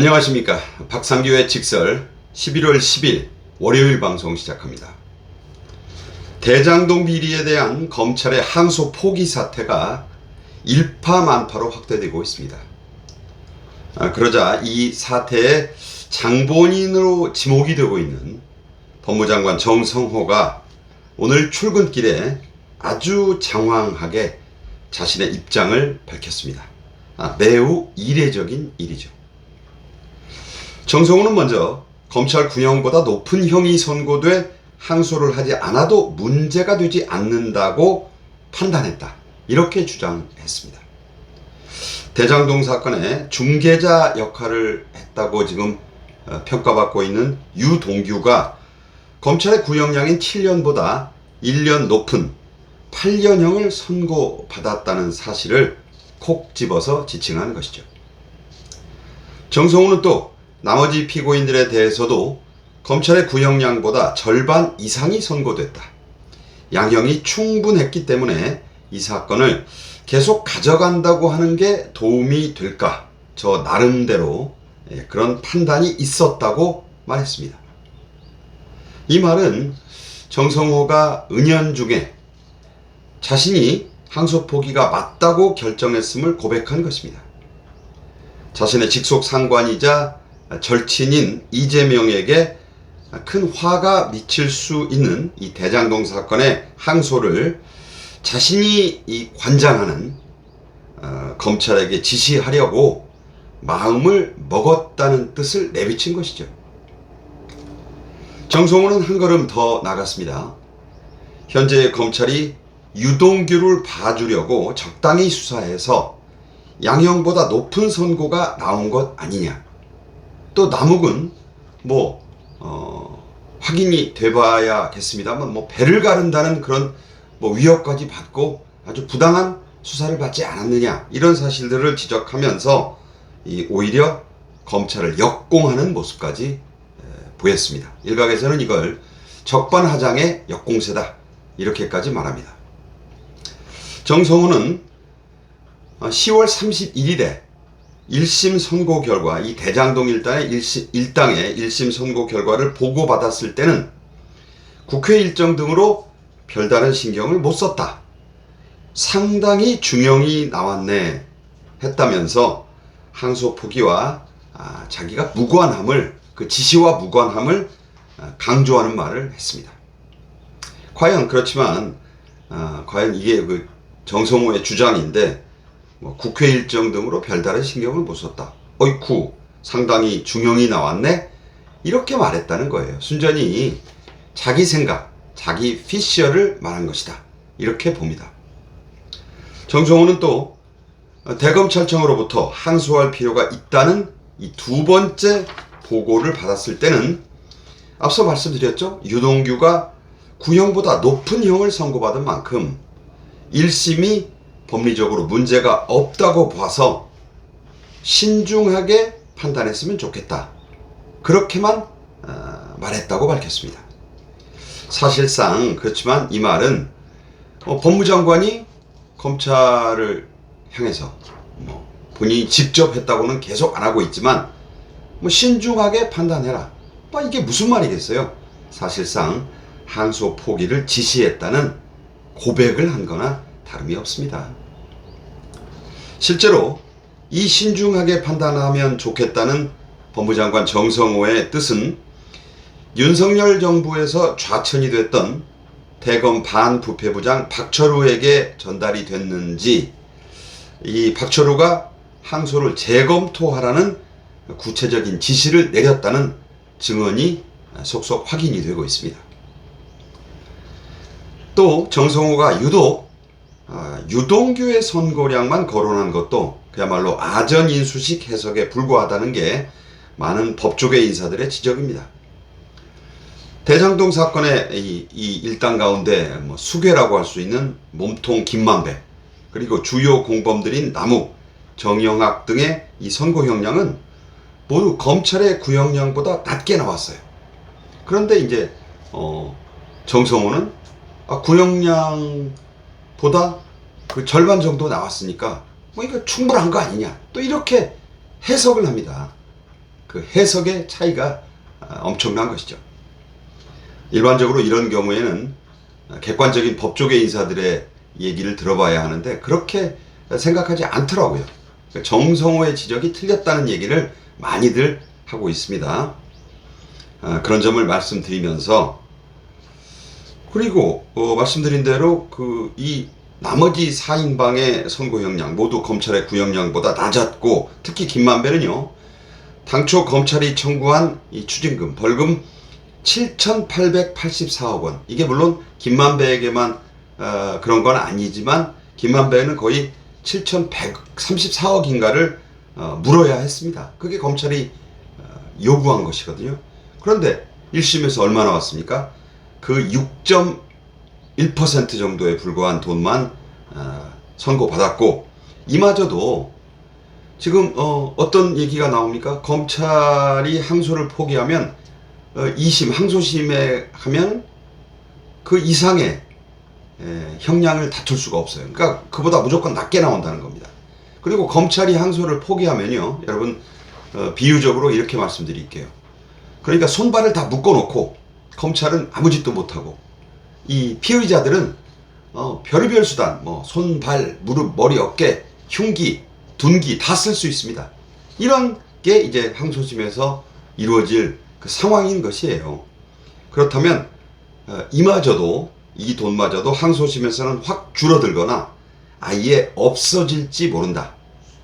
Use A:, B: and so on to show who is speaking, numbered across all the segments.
A: 안녕하십니까. 박상규의 직설 11월 10일 월요일 방송 시작합니다. 대장동 비리에 대한 검찰의 항소 포기 사태가 일파만파로 확대되고 있습니다. 아, 그러자 이 사태의 장본인으로 지목이 되고 있는 법무장관 정성호가 오늘 출근길에 아주 장황하게 자신의 입장을 밝혔습니다. 아, 매우 이례적인 일이죠. 정성호는 먼저 검찰 구형보다 높은 형이 선고돼 항소를 하지 않아도 문제가 되지 않는다고 판단했다. 이렇게 주장했습니다. 대장동 사건의 중개자 역할을 했다고 지금 어, 평가받고 있는 유동규가 검찰의 구형량인 7년보다 1년 높은 8년형을 선고받았다는 사실을 콕 집어서 지칭하는 것이죠. 정성우는 또 나머지 피고인들에 대해서도 검찰의 구형량보다 절반 이상이 선고됐다. 양형이 충분했기 때문에 이 사건을 계속 가져간다고 하는 게 도움이 될까? 저 나름대로 예, 그런 판단이 있었다고 말했습니다. 이 말은 정성호가 은연 중에 자신이 항소 포기가 맞다고 결정했음을 고백한 것입니다. 자신의 직속 상관이자 절친인 이재명에게 큰 화가 미칠 수 있는 이 대장동 사건의 항소를 자신이 이 관장하는 어, 검찰에게 지시하려고 마음을 먹었다는 뜻을 내비친 것이죠. 정성호는 한 걸음 더 나갔습니다. 현재 검찰이 유동규를 봐주려고 적당히 수사해서 양형보다 높은 선고가 나온 것 아니냐. 또 남욱은 뭐 어, 확인이 돼봐야겠습니다만 뭐 배를 가른다는 그런 뭐 위협까지 받고 아주 부당한 수사를 받지 않았느냐 이런 사실들을 지적하면서 이 오히려 검찰을 역공하는 모습까지 에, 보였습니다. 일각에서는 이걸 적반하장의 역공세다 이렇게까지 말합니다. 정성호는 10월 31일에 1심 선고 결과, 이 대장동 일당의 1심, 일당의 1심 선고 결과를 보고받았을 때는 국회 일정 등으로 별다른 신경을 못 썼다. 상당히 중형이 나왔네. 했다면서 항소 포기와 아, 자기가 무관함을, 그 지시와 무관함을 아, 강조하는 말을 했습니다. 과연 그렇지만, 아, 과연 이게 그 정성호의 주장인데, 뭐 국회 일정 등으로 별다른 신경을 못 썼다. 어이쿠, 상당히 중형이 나왔네? 이렇게 말했다는 거예요. 순전히 자기 생각, 자기 피셔를 말한 것이다. 이렇게 봅니다. 정성호는 또 대검찰청으로부터 항소할 필요가 있다는 이 두 번째 보고를 받았을 때는 앞서 말씀드렸죠. 유동규가 구형보다 높은 형을 선고받은 만큼 1심이 법리적으로 문제가 없다고 봐서 신중하게 판단했으면 좋겠다. 그렇게만 어, 말했다고 밝혔습니다. 사실상 그렇지만 이 말은 어, 법무장관이 검찰을 향해서 뭐 본인이 직접 했다고는 계속 안 하고 있지만 뭐 신중하게 판단해라. 뭐 이게 무슨 말이겠어요? 사실상 항소 포기를 지시했다는 고백을 한 거나 다름이 없습니다. 실제로 이 신중하게 판단하면 좋겠다는 법무장관 정성호의 뜻은 윤석열 정부에서 좌천이 됐던 대검 반부패부장 박철우에게 전달이 됐는지 이 박철우가 항소를 재검토하라는 구체적인 지시를 내렸다는 증언이 속속 확인이 되고 있습니다. 또 정성호가 유독 아, 유동규의 선고량만 거론한 것도 그야말로 아전 인수식 해석에 불과하다는 게 많은 법조계 인사들의 지적입니다. 대장동 사건의 이, 이 일당 가운데 뭐 수괴라고 할 수 있는 몸통 김만배 그리고 주요 공범들인 남욱, 정영학 등의 이 선고 형량은 모두 검찰의 구형량보다 낮게 나왔어요. 그런데 이제 어, 정성호는 아, 구형량 보다 그 절반 정도 나왔으니까 뭐 이거 충분한 거 아니냐 또 이렇게 해석을 합니다. 그 해석의 차이가 아, 엄청난 것이죠. 일반적으로 이런 경우에는 객관적인 법조계 인사들의 얘기를 들어봐야 하는데 그렇게 생각하지 않더라고요. 정성호의 지적이 틀렸다는 얘기를 많이들 하고 있습니다. 아, 그런 점을 말씀드리면서 그리고 어, 말씀드린 대로 그 이 나머지 4인방의 선고 형량 모두 검찰의 구형량보다 낮았고 특히 김만배는요 당초 검찰이 청구한 이 추징금 벌금 7,884억 원 이게 물론 김만배에게만 어, 그런 건 아니지만 김만배는 거의 7,134억인가를 어, 물어야 했습니다. 그게 검찰이 어, 요구한 것이거든요. 그런데 1심에서 얼마 나왔습니까? 그 6.1% 정도에 불과한 돈만 어, 선고받았고 이마저도 지금 어, 어떤 얘기가 나옵니까? 검찰이 항소를 포기하면 어, 2심 항소심에 하면 그 이상의 에, 형량을 다툴 수가 없어요. 그러니까 그보다 무조건 낮게 나온다는 겁니다. 그리고 검찰이 항소를 포기하면요, 여러분 어, 비유적으로 이렇게 말씀드릴게요. 그러니까 손발을 다 묶어놓고 검찰은 아무 짓도 못하고 이 피의자들은 어, 별의별 수단, 뭐 손, 발, 무릎, 머리, 어깨, 흉기, 둔기 다 쓸 수 있습니다. 이런 게 이제 항소심에서 이루어질 그 상황인 것이에요. 그렇다면 어, 이마저도 이 돈마저도 항소심에서는 확 줄어들거나 아예 없어질지 모른다.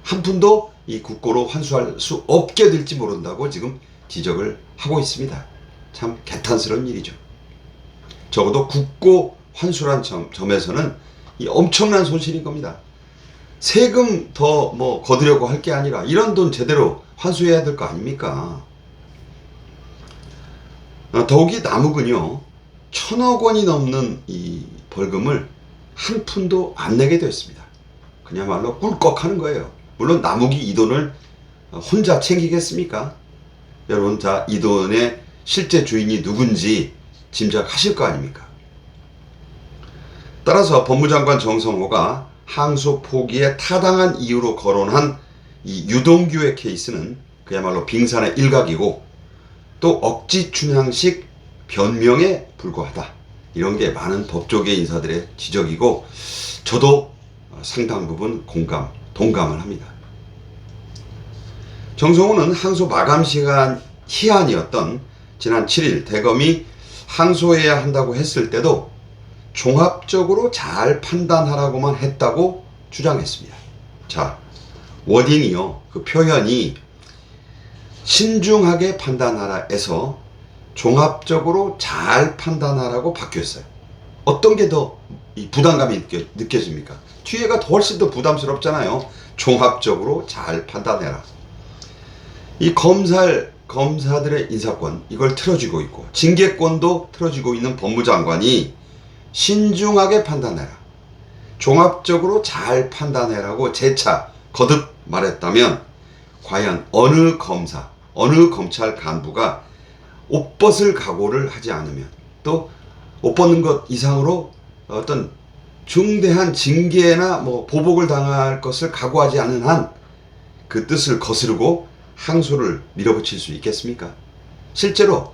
A: 한 푼도 이 국고로 환수할 수 없게 될지 모른다고 지금 지적을 하고 있습니다. 참 개탄스러운 일이죠. 적어도 국고 환수란 점, 점에서는 이 엄청난 손실인 겁니다. 세금 더 뭐 거두려고 할 게 아니라 이런 돈 제대로 환수해야 될 거 아닙니까? 어, 더욱이 남욱은요, 천억 원이 넘는 이 벌금을 한 푼도 안 내게 됐습니다. 그야말로 꿀꺽 하는 거예요. 물론 남욱이 이 돈을 혼자 챙기겠습니까? 여러분, 자, 이 돈의 실제 주인이 누군지 짐작하실 거 아닙니까? 따라서 법무장관 정성호가 항소 포기에 타당한 이유로 거론한 이 유동규의 케이스는 그야말로 빙산의 일각이고 또 억지 춘향식 변명에 불과하다. 이런 게 많은 법조계 인사들의 지적이고 저도 상당 부분 공감, 동감을 합니다. 정성호는 항소 마감 시간 희한이었던 지난 7일 대검이 항소해야 한다고 했을 때도 종합적으로 잘 판단하라고만 했다고 주장했습니다. 자, 워딩이요. 그 표현이 신중하게 판단하라 에서 종합적으로 잘 판단하라고 바뀌었어요. 어떤 게 더 부담감이 느껴, 느껴집니까? 뒤에가 훨씬 더 부담스럽잖아요. 종합적으로 잘 판단해라. 이 검살, 검사들의 인사권, 이걸 틀어주고 있고, 징계권도 틀어주고 있는 법무장관이 신중하게 판단해라. 종합적으로 잘 판단해라고 재차 거듭 말했다면, 과연 어느 검사, 어느 검찰 간부가 옷 벗을 각오를 하지 않으면, 또 옷 벗는 것 이상으로 어떤 중대한 징계나 뭐 보복을 당할 것을 각오하지 않은 한 그 뜻을 거스르고 항소를 밀어붙일 수 있겠습니까? 실제로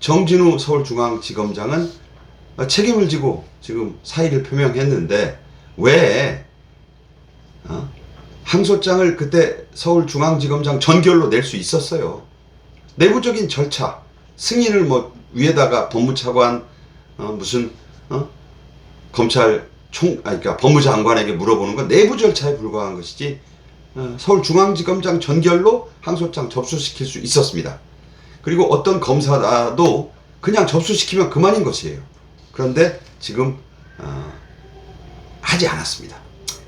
A: 정진우 서울중앙지검장은 책임을 지고 지금 사의를 표명했는데 왜 어? 항소장을 그때 서울중앙지검장 전결로 낼 수 있었어요. 내부적인 절차, 승인을 뭐 위에다가 법무차관 어, 무슨 어? 검찰 총, 아니, 그러니까 법무장관에게 물어보는 건 내부 절차에 불과한 것이지 어, 서울중앙지검장 전결로 항소장 접수시킬 수 있었습니다. 그리고 어떤 검사도 그냥 접수시키면 그만인 것이에요. 그런데 지금 어, 하지 않았습니다.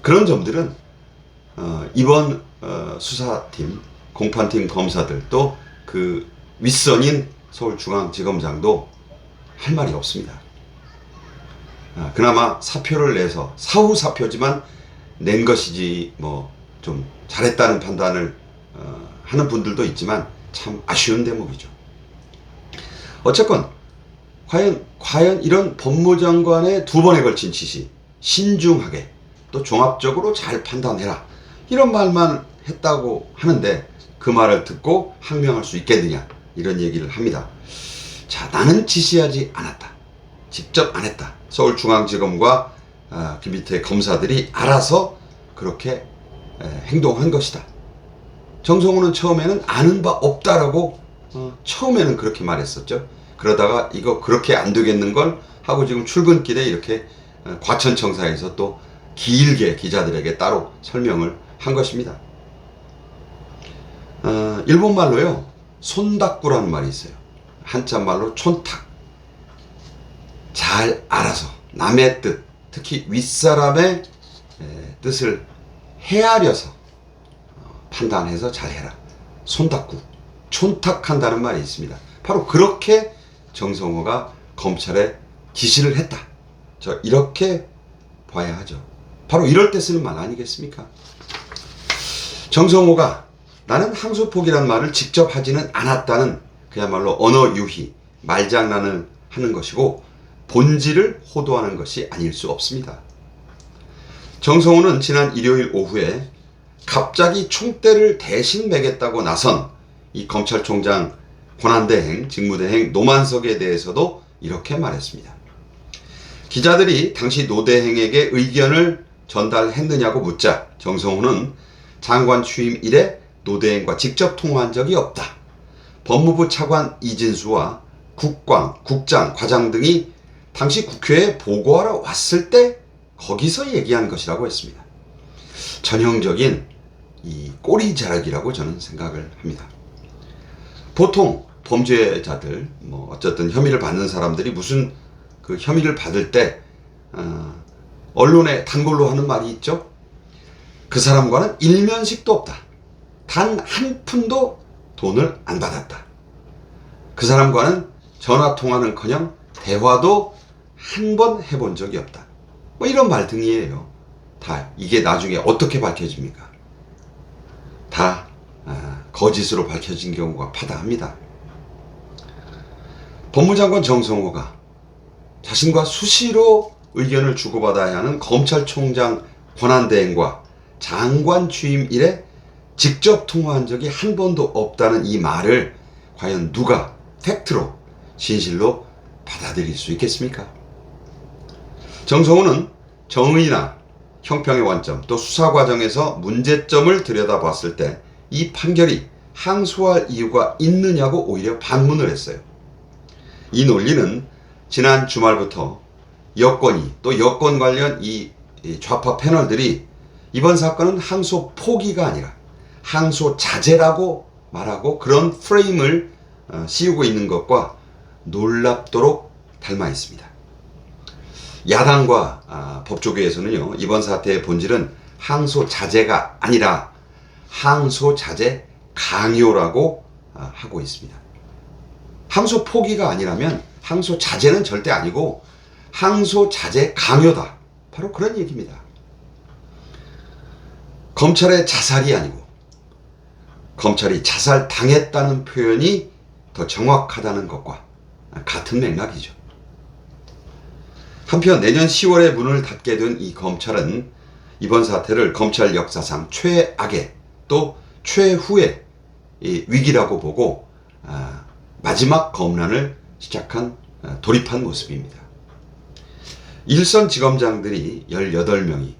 A: 그런 점들은 어, 이번 어, 수사팀, 공판팀 검사들 또 그 윗선인 서울중앙지검장도 할 말이 없습니다. 아, 그나마 사표를 내서 사후 사표지만 낸 것이지 뭐 좀 잘했다는 판단을 어, 하는 분들도 있지만 참 아쉬운 대목이죠. 어쨌건 과연 과연 이런 법무장관의 두 번에 걸친 지시 신중하게 또 종합적으로 잘 판단해라 이런 말만 했다고 하는데 그 말을 듣고 항명할 수 있겠느냐 이런 얘기를 합니다. 자 나는 지시하지 않았다. 직접 안 했다. 서울중앙지검과 아, 그 밑에 검사들이 알아서 그렇게 에, 행동한 것이다. 정성호는 처음에는 아는 바 없다라고 어, 처음에는 그렇게 말했었죠. 그러다가 이거 그렇게 안 되겠는 걸 하고 지금 출근길에 이렇게 어, 과천청사에서 또 길게 기자들에게 따로 설명을 한 것입니다. 어, 일본 말로요 손닦구라는 말이 있어요. 한자 말로 촌탁. 잘 알아서 남의 뜻, 특히 윗사람의 에, 뜻을 헤아려서 어, 판단해서 잘 해라. 손닦구, 촌탁한다는 말이 있습니다. 바로 그렇게 정성호가 검찰에 지시를 했다. 저 이렇게 봐야 하죠. 바로 이럴 때 쓰는 말 아니겠습니까? 정성호가 나는 항소폭이란 말을 직접 하지는 않았다는 그야말로 언어 유희, 말장난을 하는 것이고 본질을 호도하는 것이 아닐 수 없습니다. 정성호는 지난 일요일 오후에 갑자기 총대를 대신 매겠다고 나선 이 검찰총장 권한대행, 직무대행 노만석에 대해서도 이렇게 말했습니다. 기자들이 당시 노대행에게 의견을 전달했느냐고 묻자 정성호는 장관 취임 이래 노대행과 직접 통화한 적이 없다. 법무부 차관 이진수와 국광, 국장, 과장 등이 당시 국회에 보고하러 왔을 때 거기서 얘기한 것이라고 했습니다. 전형적인 이 꼬리 자락이라고 저는 생각을 합니다. 보통 범죄자들, 뭐 어쨌든 혐의를 받는 사람들이 무슨 그 혐의를 받을 때 어, 언론에 단골로 하는 말이 있죠. 그 사람과는 일면식도 없다. 단 한 푼도 돈을 안 받았다. 그 사람과는 전화 통화는커녕 대화도 한 번 해본 적이 없다. 뭐 이런 말 등이에요. 다 이게 나중에 어떻게 밝혀집니까? 다 아, 거짓으로 밝혀진 경우가 파다합니다. 법무장관 정성호가 자신과 수시로 의견을 주고받아야 하는 검찰총장 권한대행과 장관 취임 이래 직접 통화한 적이 한 번도 없다는 이 말을 과연 누가 팩트로 진실로 받아들일 수 있겠습니까? 정성호는 정의나 형평의 관점 또 수사 과정에서 문제점을 들여다봤을 때 이 판결이 항소할 이유가 있느냐고 오히려 반문을 했어요. 이 논리는 지난 주말부터 여권이 또 여권 관련 이 좌파 패널들이 이번 사건은 항소 포기가 아니라 항소 자제라고 말하고 그런 프레임을 어, 씌우고 있는 것과 놀랍도록 닮아 있습니다. 야당과 아, 법조계에서는요 이번 사태의 본질은 항소 자제가 아니라 항소 자제 강요라고 아, 하고 있습니다. 항소 포기가 아니라면 항소 자제는 절대 아니고 항소 자제 강요다. 바로 그런 얘기입니다. 검찰의 자살이 아니고 검찰이 자살 당했다는 표현이 더 정확하다는 것과 같은 맥락이죠. 한편 내년 10월에 문을 닫게 된 이 검찰은 이번 사태를 검찰 역사상 최악의 또 최후의 위기라고 보고 아, 마지막 검란을 시작한 아, 돌입한 모습입니다. 일선 지검장들이 18명이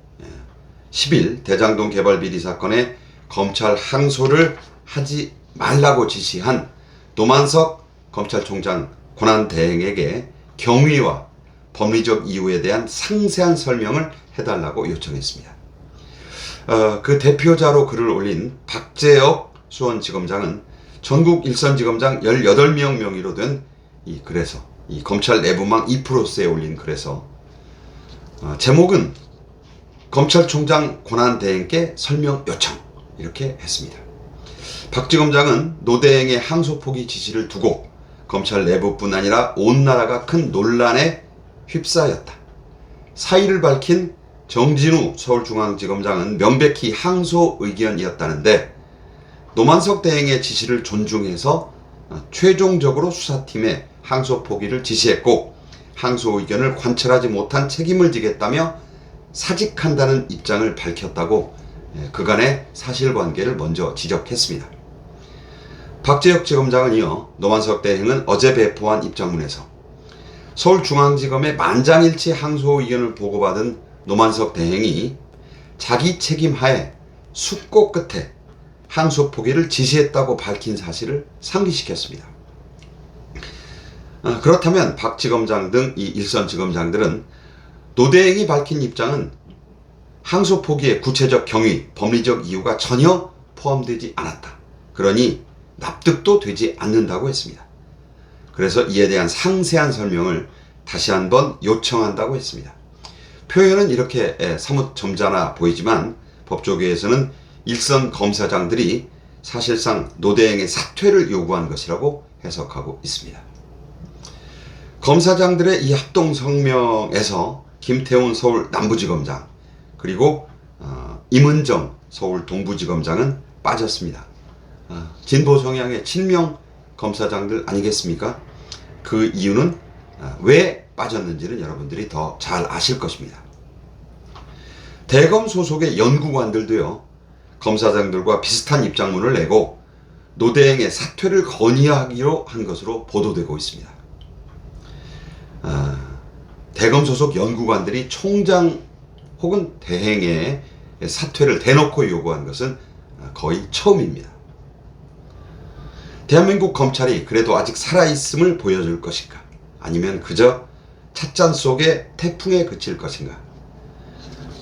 A: 10일 대장동 개발 비리 사건에 검찰 항소를 하지 말라고 지시한 노만석 검찰총장 권한대행에게 경위와 법리적 이유에 대한 상세한 설명을 해달라고 요청했습니다. 어, 그 대표자로 글을 올린 박재혁 수원지검장은 전국 일선지검장 18명 명의로 된 이 글에서 이 검찰 내부망 2%에 올린 글에서 어, 제목은 검찰총장 권한대행께 설명 요청 이렇게 했습니다. 박 지검장은 노대행의 항소 포기 지시를 두고 검찰 내부뿐 아니라 온 나라가 큰 논란에 휩싸였다. 사의를 밝힌 정진우 서울중앙지검장은 명백히 항소 의견이었다는데 노만석 대행의 지시를 존중해서 어, 최종적으로 수사팀에 항소 포기를 지시했고 항소 의견을 관철하지 못한 책임을 지겠다며 사직한다는 입장을 밝혔다고 예, 그간의 사실관계를 먼저 지적했습니다. 박재혁 지검장은 이어 노만석 대행은 어제 배포한 입장문에서 서울중앙지검의 만장일치 항소 의견을 보고받은 노만석 대행이 자기 책임 하에 숙고 끝에 항소 포기를 지시했다고 밝힌 사실을 상기시켰습니다. 아, 그렇다면 박 지검장 등 이 일선 지검장들은 노대행이 밝힌 입장은 항소 포기의 구체적 경위, 법리적 이유가 전혀 포함되지 않았다. 그러니 납득도 되지 않는다고 했습니다. 그래서 이에 대한 상세한 설명을 다시 한번 요청한다고 했습니다. 표현은 이렇게 에, 사뭇 점잖아 보이지만 법조계에서는 일선 검사장들이 사실상 노대행의 사퇴를 요구한 것이라고 해석하고 있습니다. 검사장들의 이 합동 성명에서 김태훈 서울 남부지검장 그리고 어, 임은정 서울 동부지검장은 빠졌습니다. 어, 진보 성향의 친명 검사장들 아니겠습니까? 그 이유는 어, 왜 빠졌는지는 여러분들이 더 잘 아실 것입니다. 대검 소속의 연구관들도요, 검사장들과 비슷한 입장문을 내고 노대행의 사퇴를 건의하기로 한 것으로 보도되고 있습니다. 아, 대검 소속 연구관들이 총장 혹은 대행의 사퇴를 대놓고 요구한 것은 거의 처음입니다. 대한민국 검찰이 그래도 아직 살아있음을 보여줄 것인가? 아니면 그저 찻잔 속의 태풍에 그칠 것인가?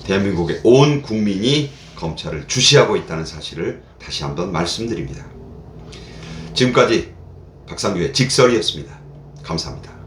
A: 대한민국의 온 국민이 검찰을 주시하고 있다는 사실을 다시 한번 말씀드립니다. 지금까지 박상규의 직설이었습니다. 감사합니다.